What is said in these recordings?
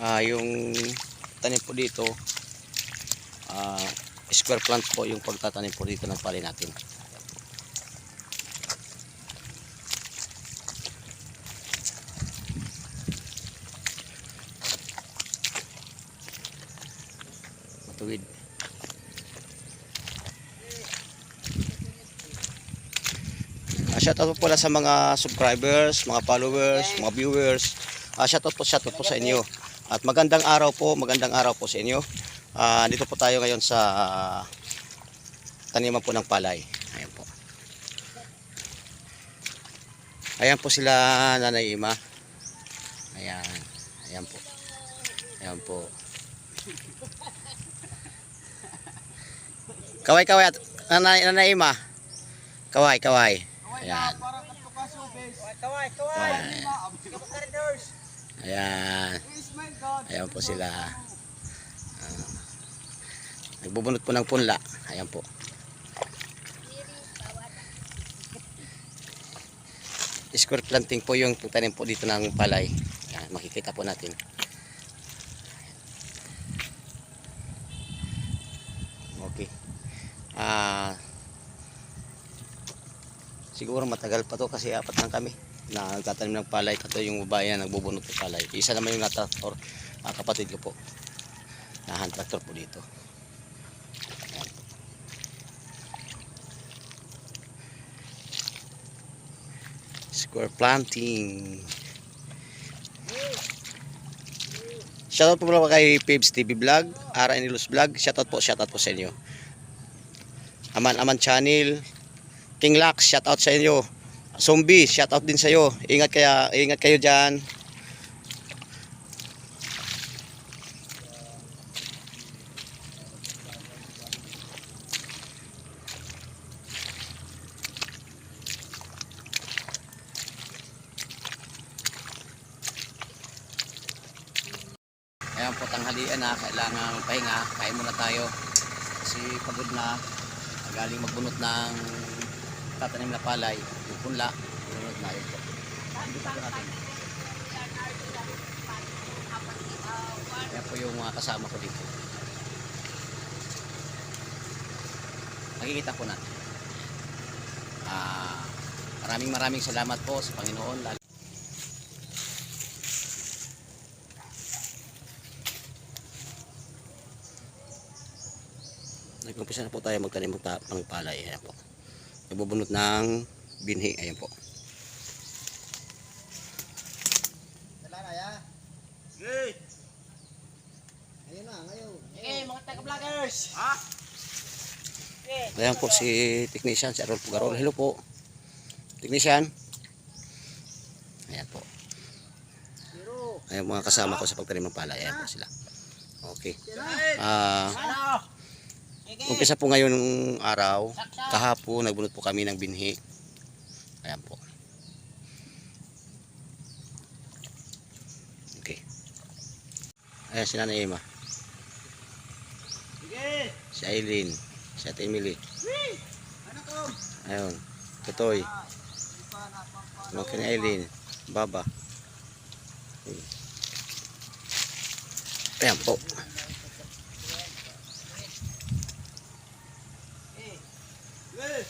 Ah, yung tanim po dito, ah, square plant po yung pagtatanim po dito ng palay natin. Matuwid. Uh, shoutout po pala sa mga subscribers, mga followers, mga viewers. Uh, shoutout po, shoutout po sa inyo. At magandang araw po, magandang araw po sa inyo. Ah, dito po tayo ngayon sa ah, taniman po ng palay. Ayan po. Ayan po sila Nanay Ima. Ayan. Ayan po. Ayan po. Kaway kaway at Nanay, Nanay Ima. Kaway kaway. Ayan. Kaway, kaway. Ayan. Ayan. Ayan po sila. Ah. nagbubunot po ng punla. Ayan po. Square planting po yung tanim po dito ng palay. Ayan, makikita po natin. Okay. Ah siguro matagal pa to kasi apat lang kami na nagtatanim ng palay. Tatlo yung babae na nagbubunot ng palay. Isa naman yung natraktor, ah, kapatid ko po. Na hand tractor po dito. Square planting. Shoutout po pala kay Pibs TV Vlog, Ara Inilos Vlog. Shoutout po, shoutout po sa inyo. Aman Aman Channel, King Lax, shoutout sa inyo. Zombie, shoutout din sa iyo. Ingat kaya, ingat kayo diyan. Ayan po tanghalian na, kailangan pahinga, kain muna tayo. Kasi pagod na, galing magbunot ng tatanim na palay, yung punla, bunot na yun po. Ayan po yung mga kasama ko dito. Nakikita po natin. Ah, maraming maraming salamat po sa Panginoon. Nag-umpisa na po tayo magtanim ng palay. Ayan po. Nagbubunot ng binhi. Ayan po. Hey! Ayun na, ngayon. Hey, mga taga-vloggers! Ha? Ayan po si technician, si Arol Pugarol. Hello po. Technician. Ayan po. Ayan mga kasama ko sa pagtanim ng palay. Ayan po sila. Okay. Ah, Ano? Umpisa po ngayon ng araw. Kahapon, nagbunot po kami ng binhi. Ayan po. Okay. Ayan si Nanay Emma. Si Aileen. Si Ate Emily. Ano na pang Mga kina Aileen. Baba. Ayan po. Hey!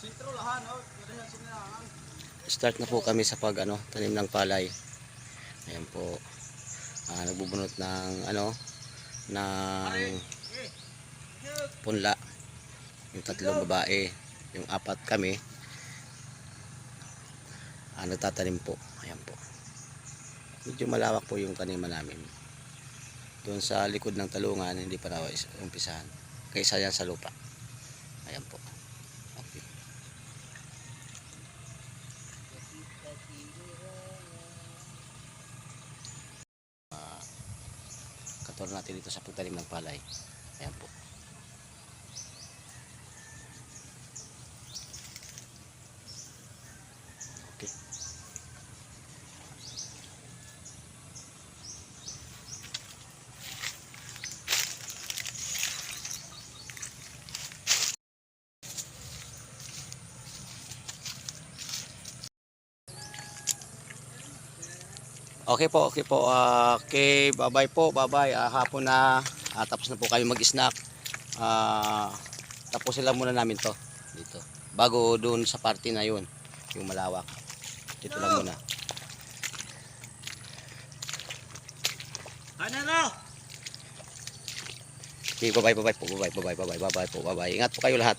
Sintro lahan, sinilangan. Start na po kami sa pag ano, tanim ng palay. Ayan po. Ah, nagbubunot ng ano ng punla. Yung tatlong babae, yung apat kami. Ah, nagtatanim po. Ayan po. Medyo malawak po yung taniman namin. Doon sa likod ng talungan, hindi pa raw is- umpisahan. Kaysa yan sa lupa. Ayan po. Okay. Katulad natin dito sa pagtanim ng palay. Ayan po. Okay. Okay po, okay po. Ah, okay, bye-bye po, bye-bye. Ah, hapon na. Ah, tapos na po kayo mag-snack. Ah, tapusin lang muna namin to dito. Bago doon sa party na yun, yung malawak. Dito lang muna. Ano na? Okay, bye-bye, bye-bye po, bye-bye, bye-bye, bye-bye, bye-bye po, bye-bye. Ingat po kayo lahat.